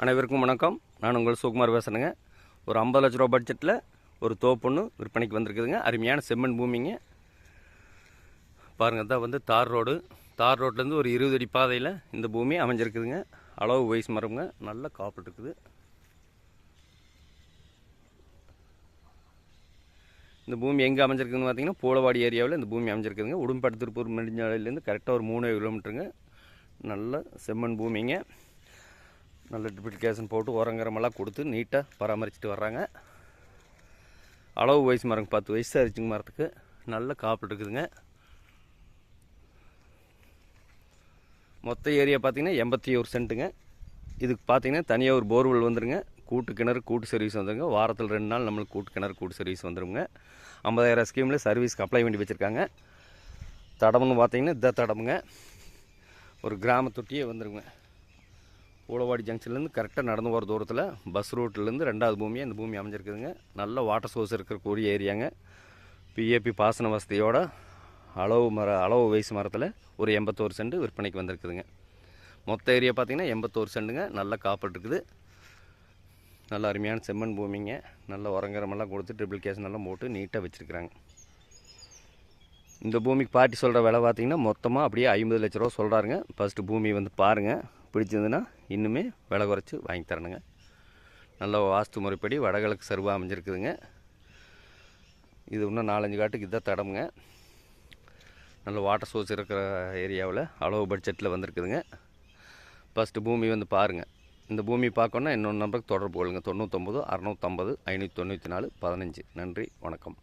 அனைவருக்கும் வணக்கம். நான் உங்கள் சுகுமார் பேசுகிறேங்க ஒரு ஐம்பது லட்ச ரூபா பட்ஜெட்டில் ஒரு தோப்பொன்று விற்பனைக்கு வந்திருக்குதுங்க. அருமையான செம்மண் பூமிங்க. பாருங்கள் தான் வந்து தார் ரோடு. தார் ரோட்லேருந்து ஒரு இருபது அடி பாதையில் இந்த பூமி அமைஞ்சிருக்குதுங்க. அளவு வயசு மரம்ங்க. நல்ல காப்பிட்டு இருக்குது. இந்த பூமி எங்கே அமைஞ்சிருக்குதுன்னு பார்த்தீங்கன்னா பூலவாடி ஏரியாவில் இந்த பூமி அமைஞ்சிருக்குதுங்க. உடும்பட்டு திருப்பூர் நெடுஞ்சாலையிலேருந்து கரெக்டாக ஒரு மூணு கிலோமீட்டருங்க நல்ல செம்மண் பூமிங்க. நல்ல ட்ரிபிளிகேஷன் போட்டு உரங்கரமெல்லாம் கொடுத்து நீட்டாக பராமரிச்சுட்டு வர்றாங்க. அளவு வயசு மரங்க பத்து வயசு அரிச்சுங்க மரத்துக்கு. நல்ல காப்பிட்டு இருக்குதுங்க. மொத்த ஏரியா பார்த்தீங்கன்னா எண்பத்தி ஒரு சென்ட்டுங்க. இதுக்கு பார்த்தீங்கன்னா தனியாக ஒரு போர்வெல் வந்துடுங்க கூட்டு கிணறு கூட்டு சர்வீஸ் வந்துருங்க. வாரத்தில் ரெண்டு நாள் நம்மளுக்கு கூட்டு கிணறு கூட்டு சர்வீஸ் வந்துடுங்க ஐம்பதாயிரம் ஸ்கீமில் சர்வீஸ்க்கு அப்ளை பண்ணி வச்சுருக்காங்க. தடம்னு பார்த்தீங்கன்னா இந்த தடமுங்க. ஒரு கிராமத்தொட்டியே வந்துடுங்க வந்துருங்க ஜங்ஷன்லேருந்து கரெக்டாக நடந்து போகிற தூரத்தில் பஸ் ரூட்லேருந்து ரெண்டாவது பூமியாக இந்த பூமி அமைஞ்சிருக்குதுங்க. நல்ல வாட்டர் சோர்ஸ் இருக்கக்கூடிய ஏரியாங்க. பிஏபி பாசன வசதியோட அளவு மர அளவு வயசு மரத்தில் ஒரு எண்பத்தோரு சென்ட் விற்பனைக்கு வந்திருக்குதுங்க. மொத்த ஏரியா பார்த்தீங்கன்னா எண்பத்தோரு சென்ட்டுங்க நல்லா காப்பட் இருக்குது. நல்ல அருமையான செம்மண் பூமிங்க. நல்ல உரங்கரமெல்லாம் கொடுத்து ட்ரிபிளிகேஷன் எல்லாம் போட்டு நீட்டாக வச்சுருக்குறாங்க. இந்த பூமிக்கு பாட்டி சொல்கிற விலை பார்த்தீங்கன்னா மொத்தமாக அப்படியே ஐம்பது லட்ச ரூபா சொல்கிறாருங்க ஃபஸ்ட்டு பூமி வந்து பாருங்கள் பிடிச்சிருந்துன்னா இன்னுமே விலை குறைச்சி வாங்கி தரணுங்க. நல்ல வாஸ்து முறைப்படி வடகிழக்கு சருவாக அமைஞ்சிருக்குதுங்க. இது இன்னும் நாலஞ்சு காட்டுக்கு இதான் தடமுங்க. நல்ல வாட்டர் சோர்ஸ் இருக்கிற ஏரியாவில் அளவு பட்ஜெட்டில் வந்திருக்குதுங்க. ஃபஸ்ட்டு பூமி வந்து பாருங்கள் இந்த பூமி பார்க்கணுன்னா இன்னொரு நம்பருக்கு தொடர்பு கொள்ளுங்கள் தொண்ணூத்தொம்பது அறநூற்றம்பது ஐநூற்றி தொண்ணூற்றி நாலு பதினஞ்சு. நன்றி வணக்கம்.